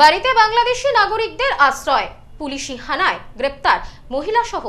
বাড়িতে বাংলাদেশি নাগরিকদের আশ্রয়। পুলিশি হানায় গ্রেপ্তার মহিলা সহ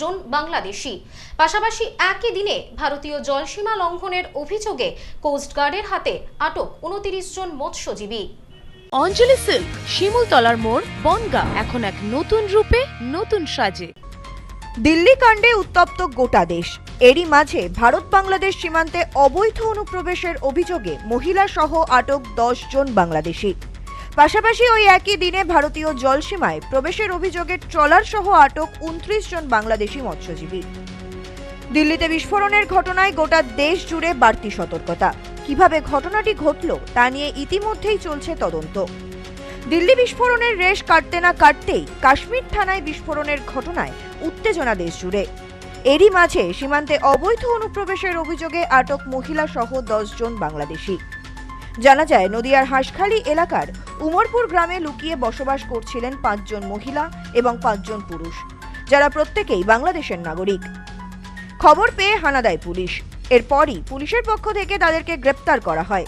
জন বাংলাদেশি। পাশাপাশি একই দিনে ভারতীয় জলসীমা লঙ্ঘনের অভিযোগে কোস্টগার্ডের হাতে আটক উনতিরিশ জন মৎস্যজীবী। অঞ্জলি সিল্ক শিমুলতলার মোড় বনগা এখন এক নতুন রূপে নতুন সাজে। দিল্লি কাণ্ডে উত্তপ্ত গোটা দেশ। এরই মাঝে ভারত বাংলাদেশ সীমান্তে অবৈধ অনুপ্রবেশের অভিযোগে মহিলা সহ আটক দশ জন বাংলাদেশি। পাশাপাশি ওই একই দিনে ভারতীয় জলসীমায় প্রবেশের অভিযোগে ট্রলার সহ আটক উনত্রিশ জন বাংলাদেশি মৎস্যজীবী। দিল্লিতে বিস্ফোরণের ঘটনায় গোটা দেশ জুড়ে বাড়তি সতর্কতা। কীভাবে ঘটনাটি ঘটল, তা নিয়ে ইতিমধ্যেই চলছে তদন্ত। দিল্লি বিস্ফোরণের রেশ কাটতে না কাটতেই কাশ্মীর থানায় বিস্ফোরণের ঘটনায় উত্তেজনা দেশ জুড়ে। এরই মাঝে সীমান্তে অবৈধ অনুপ্রবেশের অভিযোগে আটক মহিলা সহ জন বাংলাদেশি। জানা যায়, নদিয়ার হাঁসখালী এলাকার উমরপুর গ্রামে লুকিয়ে বসবাস করছিলেন পাঁচজন মহিলা এবং পাঁচজন পুরুষ, যারা প্রত্যেকেই বাংলাদেশের নাগরিক। খবর পেয়ে হানা দেয় পুলিশ। এরপরই পুলিশের পক্ষ থেকে তাদেরকে গ্রেপ্তার করা হয়।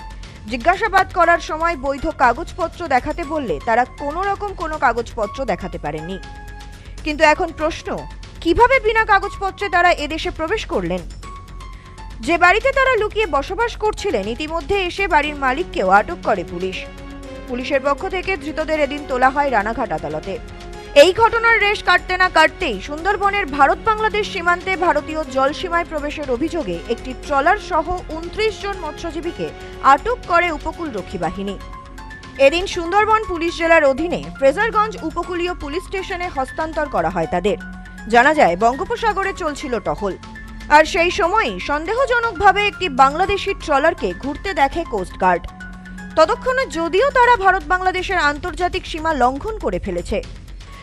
জিজ্ঞাসাবাদ করার সময় বৈধ কাগজপত্র দেখাতে বললে তারা কোনো রকম কোনো কাগজপত্র দেখাতে পারেননি কিন্তু এখন প্রশ্ন, কীভাবে বিনা কাগজপত্রে তারা এদেশে প্রবেশ করলেন? যে বাড়িতে তারা লুকিয়ে বসবাস করছিলেন, ইতিমধ্যে এসে বাড়ির মালিককেও আটক করে পুলিশ। পুলিশের পক্ষ থেকে ধৃতদের এদিন তোলা হয় রানাঘাট আদালতে। এই ঘটনার রেশ কাটতে না কাটতেই সুন্দরবনের ভারত বাংলাদেশ সীমান্তে ভারতীয় জলসীমায় প্রবেশের অভিযোগে একটি ট্রলার সহ উনত্রিশ জন মৎস্যজীবীকে আটক করে উপকূলরক্ষী বাহিনী। এদিন সুন্দরবন পুলিশ জেলার অধীনে ফ্রেজারগঞ্জ উপকূলীয় পুলিশ স্টেশনে হস্তান্তর করা হয় তাদের। জানা যায়, বঙ্গোপসাগরে চলছিল টহল। আর সেই সময়ই সন্দেহজনকভাবে একটি বাংলাদেশি ট্রলারকে ঘুরতে দেখে কোস্টগার্ড ততক্ষণে যদিও তারা ভারত বাংলাদেশের আন্তর্জাতিক সীমা লঙ্ঘন করে ফেলেছে,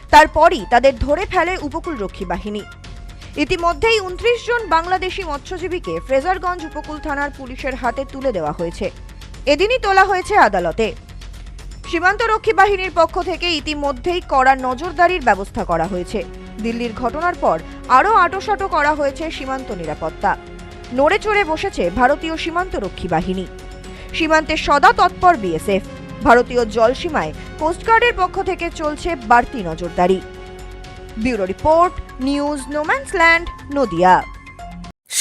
তারপরই তাদের ধরে ফেলে উপকূলরক্ষী বাহিনী। ইতিমধ্যেই উনত্রিশ জন বাংলাদেশি মৎস্যজীবীকে ফ্রেজারগঞ্জ উপকূল থানার পুলিশের হাতে তুলে দেওয়া হয়েছে। এদিনই তোলা হয়েছে আদালতে। সীমান্তরক্ষী বাহিনীর পক্ষ থেকে ইতিমধ্যেই কড়া নজরদারির ব্যবস্থা করা হয়েছে। দিল্লির ঘটনার পর আরও আটোসাটো করা হয়েছে সীমান্ত নিরাপত্তা। নড়ে চড়ে বসেছে ভারতীয় সীমান্তরক্ষী বাহিনী। সীমান্তে সদা তৎপর বিএসএফ। ভারতীয় জলসীমায় কোস্টগার্ডের পক্ষ থেকে চলছে বাড়তি নজরদারি। Bureau report, news no man's land Nadia.